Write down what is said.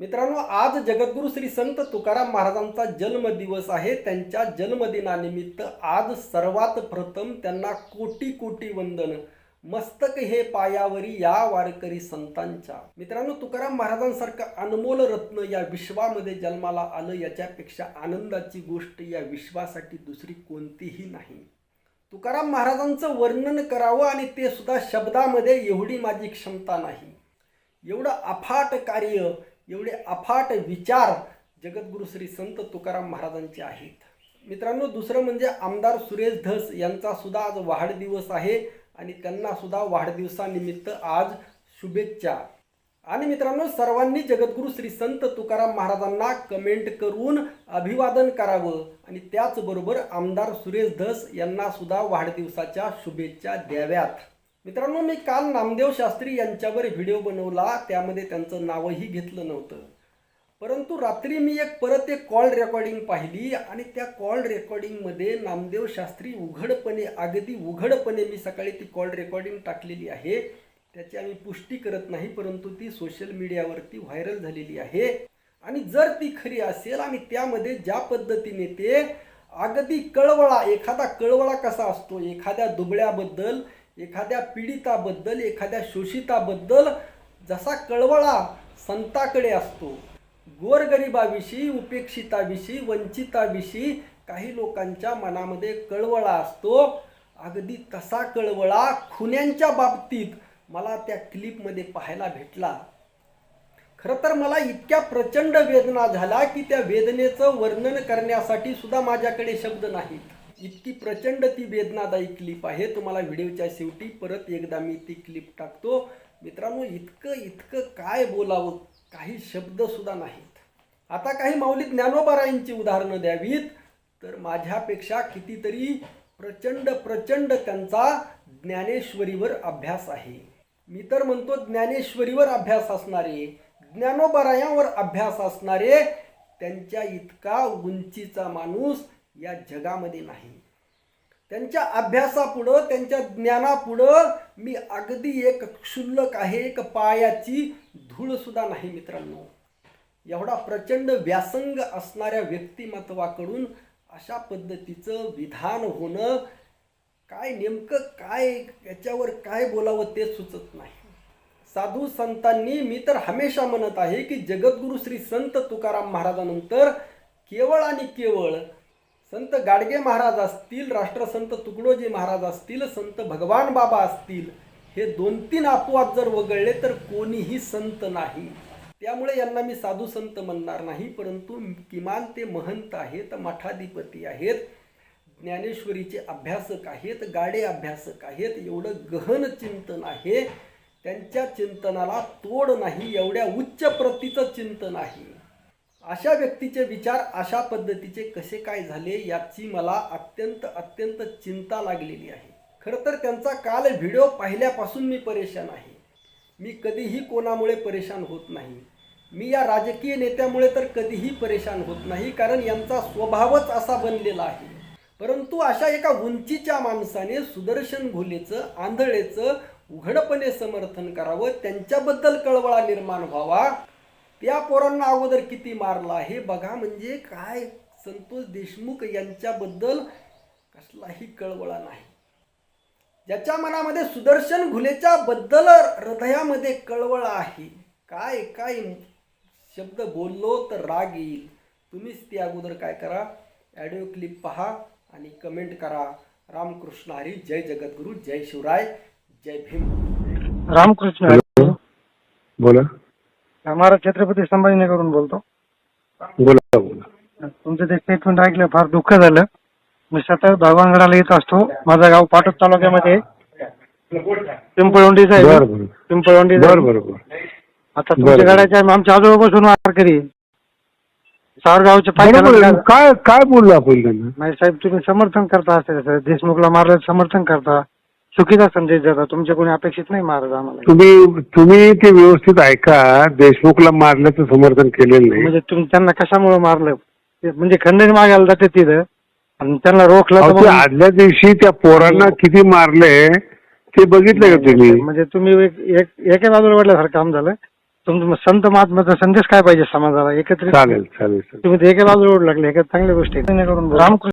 मित्रांनो आज जगद्गुरू श्री संत तुकाराम महाराजांचा जन्मदिवस आहे. त्यांच्या जन्मदिनानिमित्त आज सर्वात प्रथम त्यांना कोटी कोटी वंदन. मस्तक हे पायावरी या वारकरी संतांच्या. मित्रांनो तुकाराम महाराजांसारखं अनमोल रत्न या विश्वामध्ये जन्माला आलं याच्यापेक्षा आनंदाची गोष्ट या विश्वासाठी दुसरी कोणतीही नाही. तुकाराम महाराजांचं वर्णन करावं आणि ते सुद्धा शब्दामध्ये एवढी माझी क्षमता नाही. एवढं अफाट कार्य एवढे अफाट विचार जगद्गुरु श्री संत तुकाराम महाराजांचे आहेत. मित्रांनो दुसरं म्हणजे आमदार सुरेश धस यांचा सुद्धा आज वाढदिवस आहे आणि त्यांना सुद्धा वाढदिवसानिमित्त आज शुभेच्छा. आणि मित्रांनो सर्वांनी जगद्गुरू श्री संत तुकाराम महाराजांना कमेंट करून अभिवादन करावं आणि त्याचबरोबर आमदार सुरेश धस यांना सुद्धा वाढदिवसाच्या शुभेच्छा द्याव्यात. मित्रांनो मी काल नामदेव शास्त्री यांच्यावर व्हिडिओ बनवला. त्यामध्ये त्यांचं नावही घेतलं नव्हतं. परंतु रात्री मी एक परत एक कॉल रेकॉर्डिंग पाहिली आणि त्या कॉल रेकॉर्डिंगमध्ये नामदेव शास्त्री उघडपणे अगदी उघडपणे मी सकाळी ती कॉल रेकॉर्डिंग टाकलेली आहे. त्याची आम्ही पुष्टी करत नाही परंतु ती सोशल मीडियावरती व्हायरल झालेली आहे. आणि जर ती खरी असेल आणि त्यामध्ये ज्या पद्धतीने ते अगदी कळवळा एखादा कळवळा कसा असतो एखाद्या दुबळ्याबद्दल एखाद्या पीडिताबद्दल एखाद्या शोषिताबद्दल जसा कळवळा संताकडे असतो गोरगरिबाविषयी उपेक्षिताविषयी वंचिताविषयी काही लोकांच्या मनामध्ये कळवळा असतो. अगदी तसा कळवळा खुन्यांच्या बाबतीत मला त्या क्लिपमध्ये पाहायला भेटला. खरं तर मला इतक्या प्रचंड वेदना झाल्या की त्या वेदनेचं वर्णन करण्यासाठी सुद्धा माझ्याकडे शब्द नाहीत. इतकी प्रचंड ती वेदनादायी क्लिप आहे. तुम्हाला व्हिडिओच्या शेवटी परत एकदा मी ती क्लिप टाकतो. मित्रांनो इतकं इतकं काय बोलावं? काही शब्द सुद्धा नाहीत. आता काही माऊली ज्ञानोबारायांची उदाहरणं द्यावीत. तर माझ्यापेक्षा कितीतरी प्रचंड प्रचंड त्यांचा ज्ञानेश्वरीवर अभ्यास आहे. मी तर म्हणतो ज्ञानेश्वरीवर अभ्यास असणारे ज्ञानोबारायांवर अभ्यास असणारे त्यांच्या इतका उंचीचा माणूस या जगामध्ये नाही. त्यांच्या अभ्यासापुढं त्यांच्या ज्ञानापुढं मी अगदी एक क्षुल्लक आहे एक पायाची धूळसुद्धा नाही मित्रांनो. एवढा प्रचंड व्यासंग असणाऱ्या व्यक्तिमत्वाकडून अशा पद्धतीचं विधान होणं काय नेमकं काय याच्यावर काय बोलावं ते सुचत नाही. साधू संतांनी मी तर हमेशा म्हणत आहे की जगद्गुरू श्री संत तुकाराम महाराजानंतर केवळ आणि केवळ संत गाडगे महाराज असतील राष्ट्रसंत तुकडोजी महाराज असतील संत भगवान बाबा असतील हे दोन तीन अपवाद जर वगळले तर कोणीही संत नाही. त्यामुळे यांना मी साधू संत म्हणणार नाही परंतु किमान ते महंत आहेत मठाधिपती आहेत ज्ञानेश्वरीचे अभ्यासक आहेत गाडे अभ्यासक आहेत एवढं गहन चिंतन आहे. त्यांच्या चिंतनाला तोड नाही एवढ्या उच्च प्रतीचं चिंतन आहे. अशा व्यक्तीचे विचार अशा पद्धतीचे कसे काय झाले याची मला अत्यंत अत्यंत चिंता लागलेली आहे. खरं तर त्यांचा काल व्हिडिओ पाहिल्यापासून मी परेशान आहे. मी कधीही कोणामुळे परेशान होत नाही. मी या राजकीय नेत्यामुळे तर कधीही परेशान होत नाही कारण यांचा स्वभावच असा बनलेला आहे. परंतु अशा एका उंचीच्या माणसाने सुदर्शन घोलेचं आंधळेचं उघडपणे समर्थन करावं त्यांच्याबद्दल कळवळा निर्माण व्हावा त्या पोरांना अगोदर किती मारलं? आहे बघा म्हणजे काय? संतोष देशमुख यांच्याबद्दल कसलाही कळवळा नाही. ज्याच्या मनामध्ये सुदर्शन घुलेच्या बद्दल हृदयामध्ये कळवळा आहे. काय काय शब्द बोललो तर राग येईल. तुम्हीच ती अगोदर काय करा? ऑडिओ क्लिप पहा आणि कमेंट करा. रामकृष्ण हरी जय जगद्गुरु जय शिवराय जय भीम. रामकृष्ण बोला. महाराज छत्रपती संभाजीनगरहून बोलतो. बोला बोला. तुमचं ते स्टेटमेंट ऐकलं फार दुःख झालं. मी सतत भगवानगडाला येत असतो. माझं गाव पाटोद तालुक्यामध्ये. आहे. पिंपळवंडी बर साहेब. बर. बर बर. आता तुमच्या बरं. गाड्याच्या आमच्या आजोबापासून वारकरी सावरगावचे बरोबर आहे. काय काय बोललो आपण त्यांना? नाही साहेब तुम्ही समर्थन करता असं कसं? देशमुखला मारलं समर्थन करता. चुकीचा संदेश देता. तुमच्या कोणी अपेक्षित नाही महाराज आम्हाला. तुम्ही तुम्ही ते व्यवस्थित ऐका. देशमुखला मारल्याचं समर्थन केलेलं नाही. म्हणजे तुम्ही त्यांना कशामुळे मारलं? ते म्हणजे खंडणी मागायला जाते तिथं. आणि त्यांना रोखलं अहो, तर ते मग- आदल्या दिवशी त्या पोरांना किती मारले ते बघितलं का तुम्ही? म्हणजे तुम्ही एक एक- एका बाजूला वाढल्यासारखं काम झालं. तुमचं संत महात्म्याचा संदेश काय पाहिजे समाजाला? एकत्रित चालेल चालेल चालेल तुम्ही ते एका बाजूला ओढ लागले. एका चांगल्या गोष्टी. रामकृष्ण